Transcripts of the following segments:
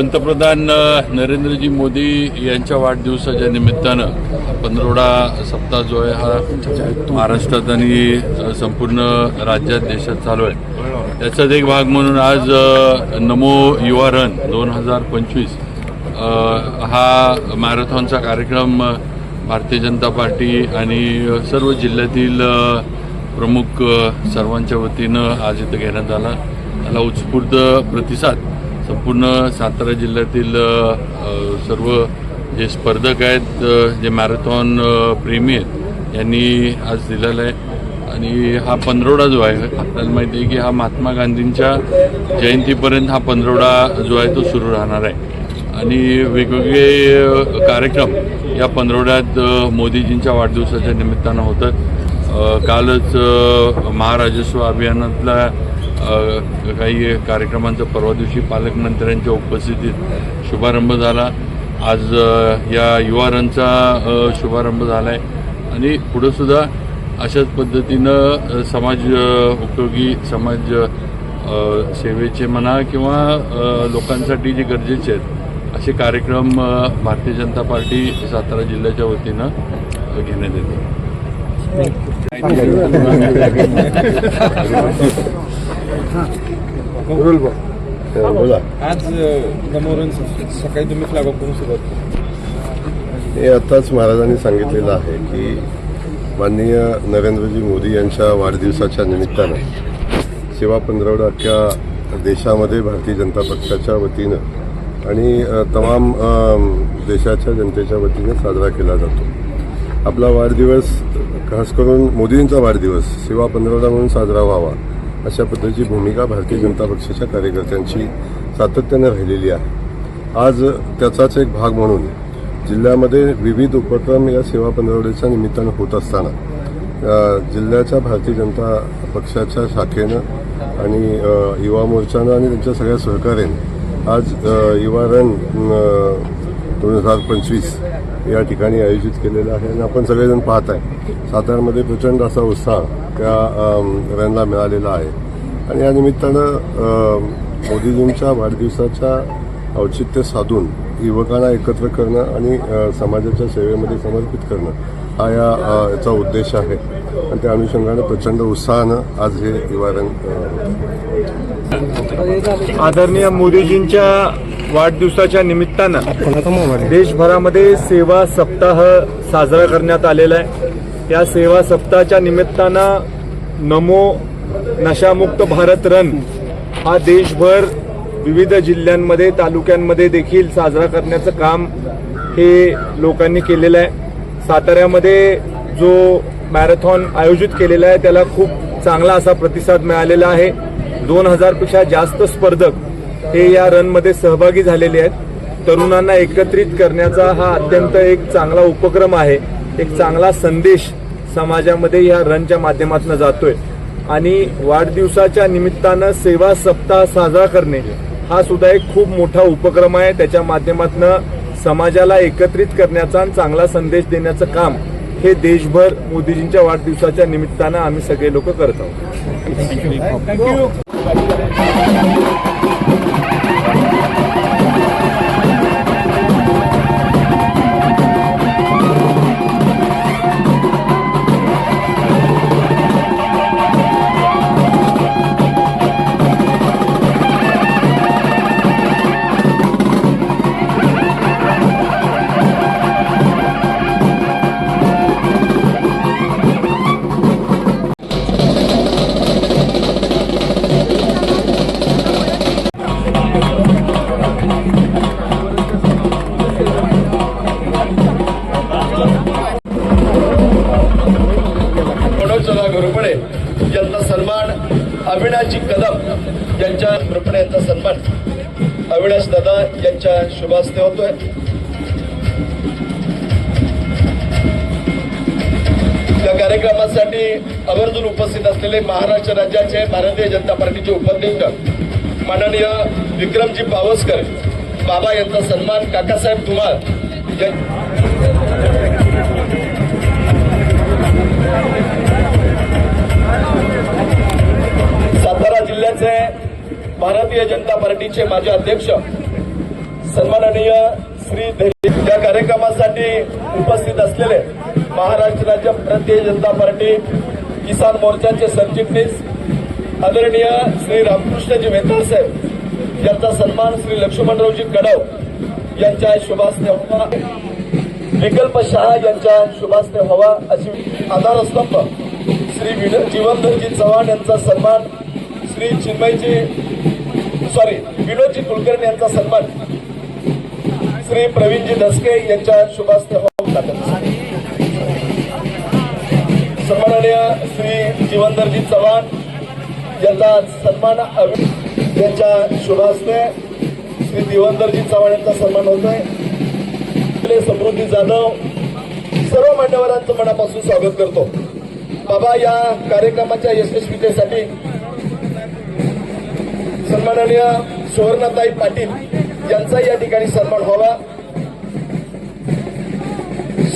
पंतप्रधान नरेंद्रजी मोदी यांच्या वाढदिवसाच्या निमित्तानं पंधरवडा सप्ताह जो आहे हा महाराष्ट्रात आणि संपूर्ण राज्यात देशात चालू आहे. त्याचाच एक भाग म्हणून आज नमो युवा रन दोन हजार पंचवीस हा मॅरेथॉनचा कार्यक्रम भारतीय जनता पार्टी आणि सर्व जिल्ह्यातील प्रमुख सर्वांच्या वतीनं आज इथं घेण्यात आला. त्याला उत्स्फूर्त प्रतिसाद संपूर्ण सातारा जिल्ह्यातील सर्व जे स्पर्धक आहेत जे मॅरेथॉन प्रेमी आहेत यांनी आज दिलेला आहे. आणि हा पंधरवडा जो आहे आपल्याला माहिती आहे की हा महात्मा गांधींच्या जयंतीपर्यंत हा पंधरवडा जो आहे तो सुरू राहणार आहे. आणि वेगवेगळे कार्यक्रम या पंधरवड्यात मोदीजींच्या वाढदिवसाच्या निमित्तानं होतात. कालच महाराजस्व अभियानातला काही कार्यक्रमांचा परवा दिवशी पालकमंत्र्यांच्या उपस्थितीत शुभारंभ झाला. आज या युवा रनचा शुभारंभ झाला आहे आणि पुढंसुद्धा अशाच पद्धतीनं समाज उपयोगी समाज सेवेचे म्हणा किंवा लोकांसाठी जे गरजेचे आहेत असे कार्यक्रम भारतीय जनता पार्टी सातारा जिल्ह्याच्या वतीनं घेण्यात येते आज नमोरण सकाळी तुम्ही फ्लॅग ऑफ करून सुरुवात केली. हे आताच महाराजांनी सांगितलेलं आहे की माननीय नरेंद्रजी मोदी यांच्या वाढदिवसाच्या निमित्तानं सेवा पंधरवडा अख्ख्या देशामध्ये भारतीय जनता पक्षाच्या वतीनं आणि तमाम देशाच्या जनतेच्या वतीनं साजरा केला जातो. आपला वाढदिवस खास करून मोदींचा वाढदिवस सेवा पंधरवडा म्हणून साजरा व्हावा अशा पद्धतीची भूमिका भारतीय जनता पक्षाच्या कार्यकर्त्यांची सातत्यानं राहिलेली आहे. आज त्याचाच एक भाग म्हणून जिल्ह्यामध्ये विविध उपक्रम या सेवा पंधरवड्याच्या निमित्तानं होत असताना जिल्ह्याच्या भारतीय जनता पक्षाच्या शाखेनं आणि युवा मोर्चानं आणि त्यांच्या सगळ्या सहकार्याने आज युवा रन दोन हजार पंचवीस या ठिकाणी आयोजित केलेलं आहे. आणि आपण सगळेजण पाहत आहे साताऱ्यामध्ये प्रचंड असा उत्साह त्या अम, रनला मिळालेला आहे. आणि या निमित्तानं मोदीजींच्या वाढदिवसाच्या औचित्य साधून युवकांना एकत्र करणं आणि समाजाच्या सेवेमध्ये समर्पित करणं हा या याचा उद्देश आहे. आणि त्या अनुषंगानं प्रचंड उत्साहानं आज हे निवारण अ, आदरणीय मोदीजींच्या वाढदिवसाच्या निमित्तानं देशभरामध्ये सेवा सप्ताह साजरा करण्यात आलेला आहे. या सेवा सप्ताहाच्या निमित्तानं नमो नशामुक्त भारत रन हा देशभर विविध जिल्ह्यांमध्ये तालुक्यांमध्ये देखील साजरा करण्याचं काम हे लोकांनी केलेलं आहे. साताऱ्यामध्ये जो मॅरेथॉन आयोजित केलेला आहे त्याला खूप चांगला असा प्रतिसाद मिळालेला आहे. दोन हजारपेक्षा जास्त स्पर्धक हे या रनमध्ये सहभागी झालेले आहेत. तरुणांना एकत्रित करण्याचा हा अत्यंत एक चांगला उपक्रम आहे. एक चांगला संदेश समाजामध्ये या रनच्या माध्यमातून जातोय. आणि वाढदिवसाच्या निमित्तानं सेवा सप्ताह साजरा करणे हा सुद्धा एक खूप मोठा उपक्रम आहे. त्याच्या माध्यमातून समाजाला एकत्रित करण्याचा आणि चांगला संदेश देण्याचं काम हे देशभर मोदीजींच्या वाढदिवसाच्या निमित्तानं आम्ही सगळे लोक करत आहोत. घोरपडे यांचा सन्मान अविनाशजी कदम यांच्या घोरपडे यांचा सन्मान. अविनाश दादा यांच्या शुभास्ते होतोय. या कार्यक्रमासाठी आवर्जून उपस्थित असलेले महाराष्ट्र राज्याचे भारतीय जनता पार्टीचे उपाध्यक्ष माननीय विक्रमजी पावसकर बाबा यांचा सन्मान काकासाहेब धुमाळ सातारा जिल्ह्याचे भारतीय जनता पार्टीचे माजी अध्यक्ष सन्माननीय श्री त्या या कार्यक्रमासाठी उपस्थित असलेले महाराष्ट्र राज्य भारतीय जनता पार्टी किसान मोर्चाचे सरचिटणीस आदरणीय श्री रामकृष्णजी वेताळ साहेब यांचा सन्मान श्री लक्ष्मणरावजी कडाव यांच्या शुभास्ते होता. विकल्प शहा यांच्या शुभास्ते व्हावा अशी आधारस्तंभ. श्री विन- जीवनधरजी चव्हाण यांचा सन्मान. श्री चिन्मयजी सॉरी विनोदजी कुलकर्णी यांचा सन्मान. श्री प्रवीणजी धसके यांच्या शुभास्ते व्हावा. सन्माननीय श्री जीवनधरजी चव्हाण यांचा सन्मान यांच्या शुभास्ते. श्री दिवंदरजी चव्हाण यांचा सन्मान होतोय. आपले समृद्धी जाधव सर्व मान्यवरांचं मनापासून स्वागत करतो. बाबा या कार्यक्रमाच्या यशस्वीतेसाठी सन्माननीय सुवर्णाताई पाटील यांचा या ठिकाणी सन्मान व्हावा.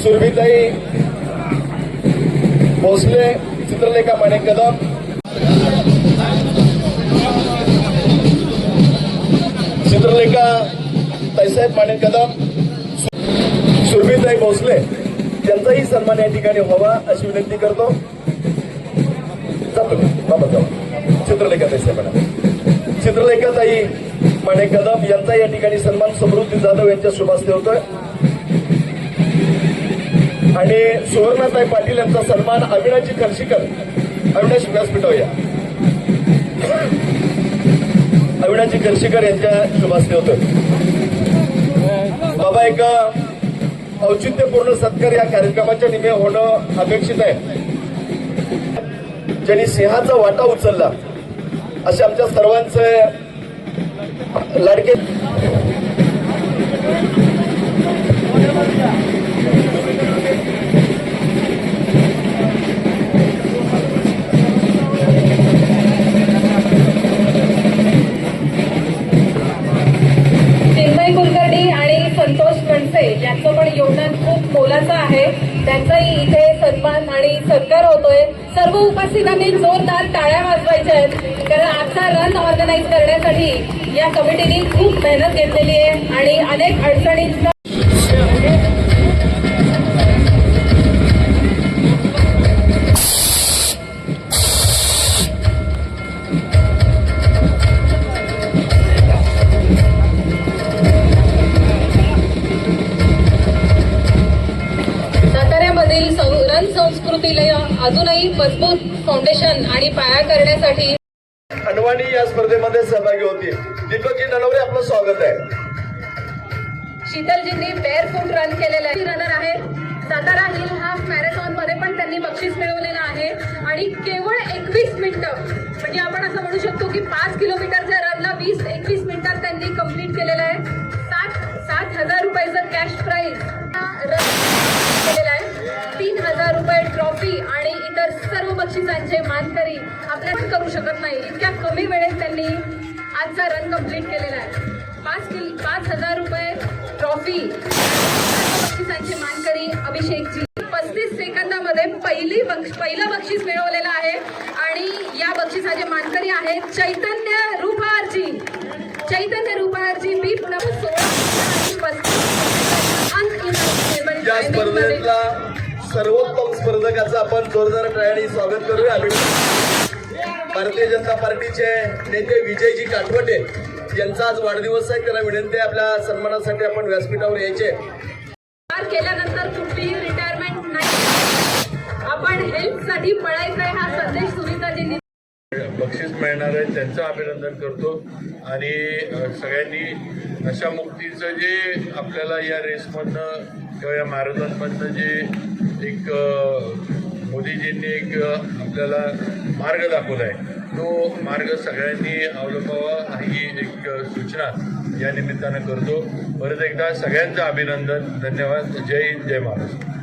सुरभीताई भोसले चित्रलेखा माने कदम चित्रलेखा ताईसाहेब माने कदम सुरभीताई भोसले यांचाही सन्मान या ठिकाणी व्हावा अशी विनंती करतो. जातो बाबा जाऊ. चित्रलेखाताई साहेबांना. माने कदम यांचा या ठिकाणी सन्मान समृद्धी जाधव यांच्या शुभास्ते होतोय. आणि सुवर्णाताई पाटील यांचा सन्मान अविनाशी खर्शीकर अविनाश व्यासपीठावर अविनाशी खर्शीकर यांच्या शुभास्ते होतोय. बाबा एक औचित्यपूर्ण सत्कार या कार्यक्रमाच्या निमे होणं अपेक्षित आहे. ज्यांनी सिंहाचा वाटा उचलला असे आमच्या सर्वांचे लाडके कमिटीसाठी जोरदार टाळ्या वाजवायच्या आहेत. कारण आजचा रन ऑर्गनाईज करण्यासाठी या कमिटीने खूप मेहनत घेतलेली आहे आणि अनेक अडचणींचा साताऱ्यामधील संस्कृतीला अजूनही मजबूत फाउंडेशन आणि पाया करण्यासाठी अनवाणी या स्पर्धेमध्ये सहभागी होतील. दीपकजी नलवरे आपलं स्वागत आहे. शीतलजींनी बेअर फूट रन केलेला आहे. रनर आहे. सातारा हिल हाफ मॅरेथॉनमध्ये पण त्यांनी बक्षीस मिळवलेलं आहे. आणि केवळ एकवीस मिनिटं म्हणजे आपण असं म्हणू शकतो की पाच किलोमीटरच्या रनला वीस एकवीस मिनिटात त्यांनी कंप्लीट केलेलं आहे. सात सात हजार रुपयाचं कॅश प्राईज रन केलेला रुपये ट्रॉफी आणि इतर सर्व बक्षिसांचे मानकरी आपल्या करू शकत नाही. इतक्या कमी वेळेत त्यांनी आजचा रन कंप्लीट केलेला आहे. पाच किल पाच हजार रुपये ट्रॉफी बक्षिसांचे मानकरी अभिषेकजी. पस्तीस सेकंदामध्ये पहिली बक्ष पहिलं बक्षीस मिळवलेलं आहे. आणि या बक्षिसाचे मानकरी आहेत चैतन्य रुपारजी चैतन्य रुपारजी बी नंबर सोळा. अंक या. स्पर्धेतला सर्वोत्तम स्पर्धकाचं आपण जोरदार टाळ्याने स्वागत करूया. भारतीय जनता पार्टीचे नेते विजयजी काठवटे यांचा आज वाढदिवस आहे. त्यांना विनंती आहे आपल्या सन्मानासाठी आपण व्यासपीठावर यायचे. केल्यानंतर कुठलीही रिटायरमेंट नाही. आपण हेल्थसाठी पळायचं आहे हा संदेश सुनीताजींनी बक्षीस मिळणार आहे. त्यांचं अभिनंदन करतो. आणि सगळ्यांनी नशामुक्तीचं जे आपल्याला या रेसमधनं किंवा या मॅरेथॉनमधनं जे एक मोदीजींनी एक आपल्याला मार्ग दाखवला आहे तो मार्ग सगळ्यांनी अवलंबावा ही एक सूचना या निमित्तानं करतो. परत एकदा सगळ्यांचं अभिनंदन. धन्यवाद. जय हिंद जय महाराष्ट्र.